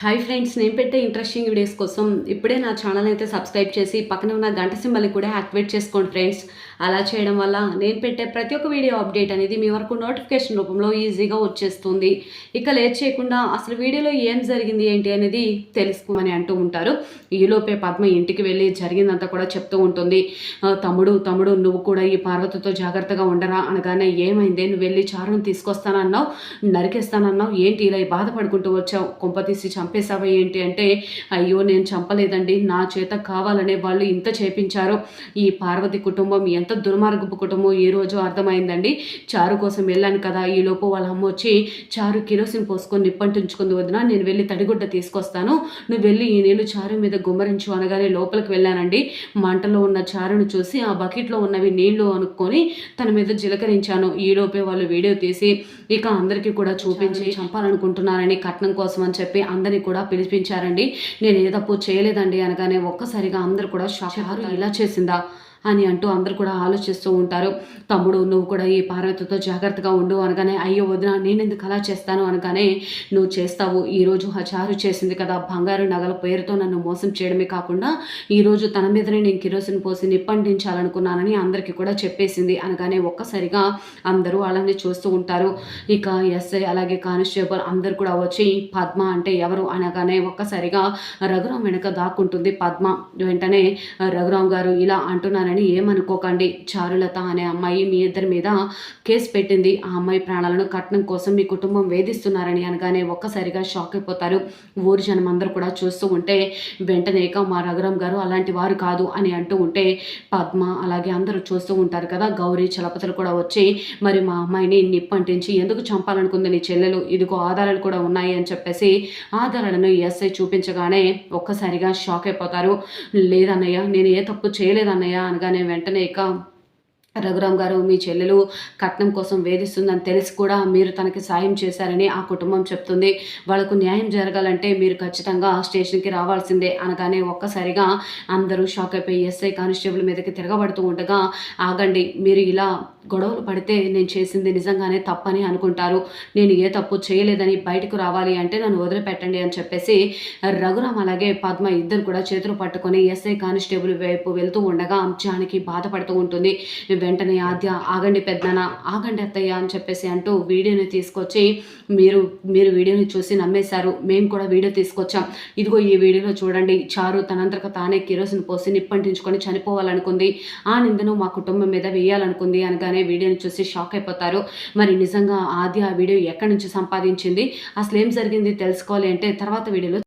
Hi friends నేను పెట్టే interesting videos కోసం ఇప్పుడే నా ఛానల్ అయితే సబ్స్క్రైబ్ చేసి పక్కన ఉన్న గంట సింబల్ని కూడా యాక్టివేట్ చేసుకోండి ఫ్రెండ్స్ అలా చేయడం వల్ల నేను పెట్టే ప్రతి ఒక్క వీడియో అప్డేట్ అనేది మీ వరకు నోటిఫికేషన్ రూపంలో ఈజీగా వచ్చేస్తుంది. ఇక లేట్ చేయకుండా అసలు వీడియోలో ఏం జరిగింది ఏంటి అనేది తెలుసుకోమని అంటూ ఉంటారు. ఈలోపే పద్మ ఇంటికి వెళ్ళి జరిగిందంతా కూడా చెప్తూ ఉంటుంది. తమ్ముడు తమ్ముడు నువ్వు కూడా ఈ పార్వతితో జాగ్రత్తగా ఉండరా అనగానే ఏమైంది? నువ్వు వెళ్ళి చారును తీసుకొస్తానన్నావు నరికేస్తానన్నావు. ఏంటి ఇలా బాధపడుకుంటూ వచ్చావు? కొంప తీసి చంపేశావా ఏంటి అంటే అయ్యో నేను చంపలేదండి. నా చేత కావాలనే వాళ్ళు ఇంత చేపించారు. ఈ పార్వతి కుటుంబం ఎంత దుర్మార్గపు కుటుంబం ఈ రోజు అర్థమైందండి. చారు కోసం వెళ్ళాను కదా ఈ లోపు వాళ్ళ అమ్మ వచ్చి చారు కిరోసిన్ పోసుకొని నిప్పంటించుకుంది వదిన నేను వెళ్ళి తడిగుడ్డ తీసుకొస్తాను. నువ్వు వెళ్ళి ఈ నీళ్ళు చారు మీద గుమ్మరించు అనగానే లోపలికి వెళ్ళానండి. మంటలో ఉన్న చారును చూసి ఆ బకెట్లో ఉన్నవి నీళ్ళు అనుకొని తన మీద జీలకరించాను ఈ లోపే వాళ్ళు వీడియో తీసి ఇక అందరికీ కూడా చూపించి చంపాలనుకుంటున్నారని కట్నం కోసం అని చెప్పి అందరినీ కూడా పిలిపించారండి. నేను ఏ తప్పు చేయలేదండి అనగానే ఒక్కసారిగా అందరు కూడా షాక్ ఇలా చేసిందా? అని అంటూ అందరు కూడా ఆలోచిస్తూ ఉంటారు. తమ్ముడు నువ్వు కూడా ఈ పార్వతితో జాగ్రత్తగా ఉండు అనగానే అయ్యో వదిన నేను ఎందుకు అలా చేస్తాను? అనగానే నువ్వు చేస్తావు. ఈరోజు హచారు చేసింది కదా బంగారు నగల పేరుతో నన్ను మోసం చేయడమే కాకుండా ఈరోజు తన మీదనే నేను కిరోసిన్ పోసి నిప్పంటించాలనుకున్నానని అందరికీ కూడా చెప్పేసింది. అనగానే ఒక్కసారిగా అందరూ అలానే చూస్తూ ఉంటారు. ఇక ఎస్ఐ అలాగే కానిస్టేబుల్ అందరు కూడా వచ్చి పద్మ అంటే ఎవరు? అనగానే ఒక్కసారిగా రఘురాం వెనక దాక్కుంటుంది పద్మ. వెంటనే రఘురాం గారు ఇలా అంటున్నారని ఏమనుకోకండి. చారులత అనే అమ్మాయి మీ ఇద్దరి మీద కేసు పెట్టింది. ఆ అమ్మాయి ప్రాణాలను కట్నం కోసం మీ కుటుంబం వేధిస్తున్నారని అనగానే ఒక్కసారిగా షాక్ అయిపోతారు. ఊరి జనం అందరూ కూడా చూస్తూ ఉంటే వెంటనే మా రఘురామ్ గారు అలాంటి వారు కాదు అని అంటూ ఉంటే పద్మ అలాగే అందరూ చూస్తూ ఉంటారు కదా. గౌరీ చలపతులు కూడా వచ్చి మరి మా అమ్మాయిని నిప్పంటించి ఎందుకు చంపాలనుకుంది నీ చెల్లెలు? ఇదిగో ఆధారాలు కూడా ఉన్నాయి అని చెప్పేసి ఆధారాలను ఎస్ఐ చూపించగానే ఒక్కసారిగా షాక్ అయిపోతారు. లేదన్నయ్య నేను ఏ తప్పు చేయలేదన్నయ్య అనగానే వెంటనే ఇక రఘురామ్ గారు మీ చెల్లెలు కట్నం కోసం వేధిస్తుందని తెలిసి కూడా మీరు తనకి సాయం చేశారని ఆ కుటుంబం చెప్తుంది. వాళ్ళకు న్యాయం జరగాలంటే మీరు ఖచ్చితంగా స్టేషన్కి రావాల్సిందే అనగానే ఒక్కసారిగా అందరూ షాక్ అయిపోయి ఎస్ఐ కానిస్టేబుల్ మీదకి తిరగబడుతూ ఉండగా ఆగండి మీరు ఇలా గొడవలు పడితే నేను చేసింది నిజంగానే తప్పని అనుకుంటారు. నేను ఏ తప్పు చేయలేదని బయటకు రావాలి అంటే నన్ను వదిలిపెట్టండి అని చెప్పేసి రఘురామ్ అలాగే పద్మ ఇద్దరు కూడా చేతులు పట్టుకొని ఎస్ఐ కానిస్టేబుల్ వైపు వెళ్తూ ఉండగా జానకి బాధపడుతూ ఉంటుంది. వెంటనే ఆద్య ఆగండి పెద్దనా ఆగండి అత్తయ్య అని చెప్పేసి అంటూ వీడియోని తీసుకొచ్చి మీరు మీరు వీడియోని చూసి నమ్మేశారు. మేము కూడా వీడియో తీసుకొచ్చాం. ఇదిగో ఈ వీడియోలో చూడండి చారు తనంతరక తానే కిరోసిన్ పోసి నిప్పంటించుకొని చనిపోవాలనుకుంది. ఆ నిందను మా కుటుంబం మీద వేయాలనుకుంది అనగానే వీడియోని చూసి షాక్ అయిపోతారు. మరి నిజంగా ఆద్య ఆ వీడియో ఎక్కడి నుంచి సంపాదించింది? అసలు ఏం జరిగింది తెలుసుకోవాలి అంటే తర్వాత వీడియోలో